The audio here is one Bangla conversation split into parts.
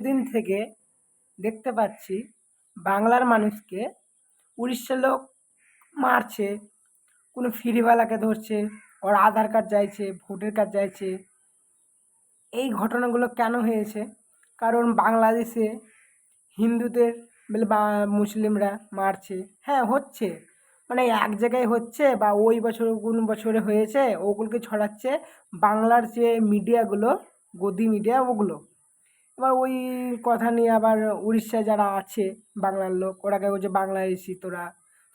দিন থেকে দেখতে পাচ্ছি বাংলার মানুষকে উড়িষ্যার লোক মারছে, কোনো ফিরিওয়ালাকে ধরছে, ওর আধার কার্ড চাইছে ভোটার কার্ড চাইছে এই ঘটনাগুলো কেন হয়েছে? কারণ বাংলাদেশে হিন্দুদের বা মুসলিমরা মারছে। হ্যাঁ হচ্ছে। মানে এক জায়গায় হচ্ছে বা ওই বছর কোন বছরে হয়েছে, ওগুলোকে ছড়াচ্ছে বাংলার যে মিডিয়াগুলো গদি মিডিয়া ওগুলো। এবার ওই কথা নিয়ে আবার উড়িষ্যায় যারা আছে বাংলার লোক, ওরা কেউ যে বাংলায় এসি তোরা।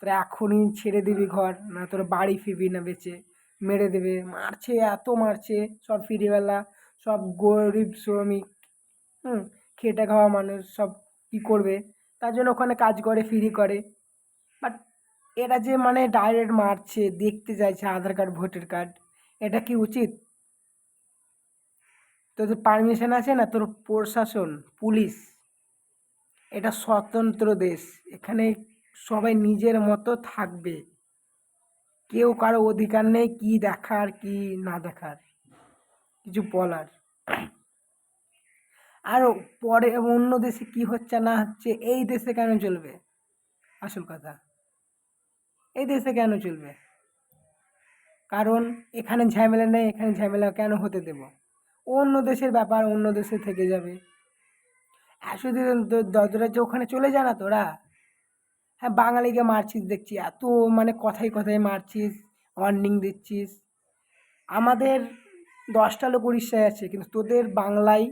তোরা এখনই ছেড়ে দিবি ঘর, না তোরা বাড়ি ফিরবি না বেঁচে। মেরে দেবে। মারছে, এত মারছে, সব ফিরিওয়ালা সব গরিব শ্রমিক, হুম, খেটে খাওয়া মানুষ, সব কী করবে? তার জন্য ওখানে কাজ করে, ফিরি করে। বাট এরা যে মানে ডাইরেক্ট মারছে, দেখতে চাইছে আধার কার্ড, ভোটার কার্ড, এটা কি উচিত? তোদের পারমিশন আছে না, তোর প্রশাসন, পুলিশ, এটা স্বতন্ত্র দেশ। এখানে সবাই নিজের মতো থাকবে। কেউ কারও অধিকার নেই, কী দেখার, কি না দেখার। কিছু বলার। আর পরে অন্য দেশে কি হচ্ছে না হচ্ছে, এই দেশে কেন চলবে? আসল কথা। এই দেশে কেন চলবে? কারণ এখানে ঝামেলা নেই, এখানে ঝামেলা কেন হতে দেব? অন্য দেশের ব্যাপার, অন্য দেশে থেকে যাবে। শুধু দদরা যে ওখানে চলে যা না তোরা। হ্যাঁ বাঙালিকে মারছিস দেখছি, এত মানে কথায় কথায় মারছিস ওয়ার্নিং দিচ্ছিস। আমাদের দশটা লোক উড়িষ্যায় আছে, কিন্তু তোদের বাংলায়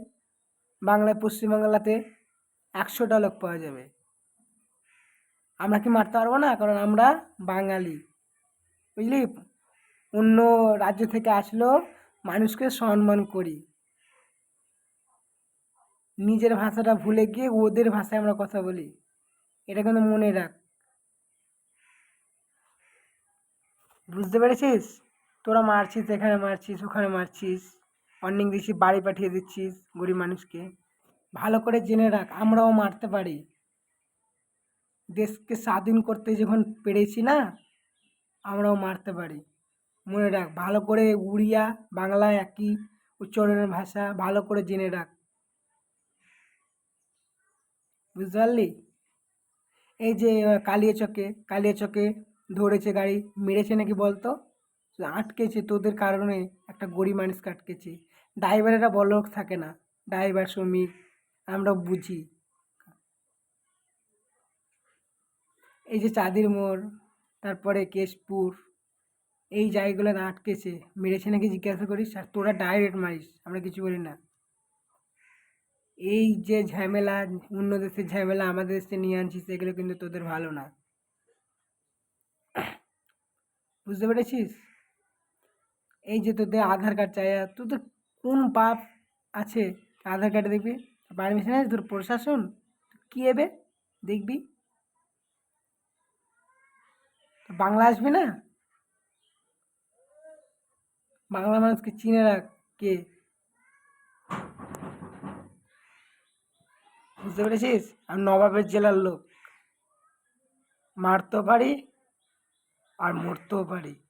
বাংলায়, পশ্চিমবাংলাতে একশোটা লোক পাওয়া যাবে। আমরা কি মারতে পারব না? কারণ আমরা বাঙালি। বুঝলি? অন্য রাজ্য থেকে আসলো মানুষকে সম্মান করি। নিজের ভাষাটা ভুলে গিয়ে ওদের ভাষায় আমরা কথা বলি। এটা কিন্তু মনে রাখ। বুঝতে পেরেছিস? তোরা মারছিস, এখানে মারছিস, ওখানে মারছিস অর্নিং দিচ্ছিস, বাড়ি পাঠিয়ে দিচ্ছিস গরিব মানুষকে। ভালো করে জেনে রাখ, আমরাও মারতে পারি। দেশকে স্বাধীন করতে যখন পেরেছি না, আমরাও মারতে পারি। মনে রাখ, ভালো করে উড়িয়া বাংলা একই উচ্চারণের ভাষা ভালো করে জেনে রাখ। বুঝতে পারলি? এই যে কালিয়াচকে কালিয়াচকে ধরেছে গাড়ি, মেরেছে নাকি বলতো? আটকেছে, তোদের কারণে একটা গরিব মানুষকে আটকেছে। ড্রাইভারেরা বলক থাকে না ড্রাইভার শ্রমিক, আমরা বুঝি। এই যে চাঁদির মোড়, তারপরে কেশপুর এই জায়গাগুলো আটকেছে, মেরেছে নাকি জিজ্ঞাসা করিস, আর তোরা ডাইরেক্ট মারিস, আমরা কিছু বলি না। এই যে ঝামেলা, অন্য দেশের ঝামেলা, আমাদের দেশে নিয়ে আনছিস, এগুলো কিন্তু তোদের ভালো না। বুঝতে পেরেছিস? এই যে তোদের আধার কার্ড চাই তোদের কোন পাপ আছে? আধার কার্ডে দেখবি? পারমিশন আছে? তোর প্রশাসন? কী হবে দেখবি? বাংলা আসবি না? বাংলা মানুষকে চিনে রাখ কে? বুঝতে পেরেছিস? আমি নবাবের জেলার লোক। মারতেও পারি আর মরতেও পারি।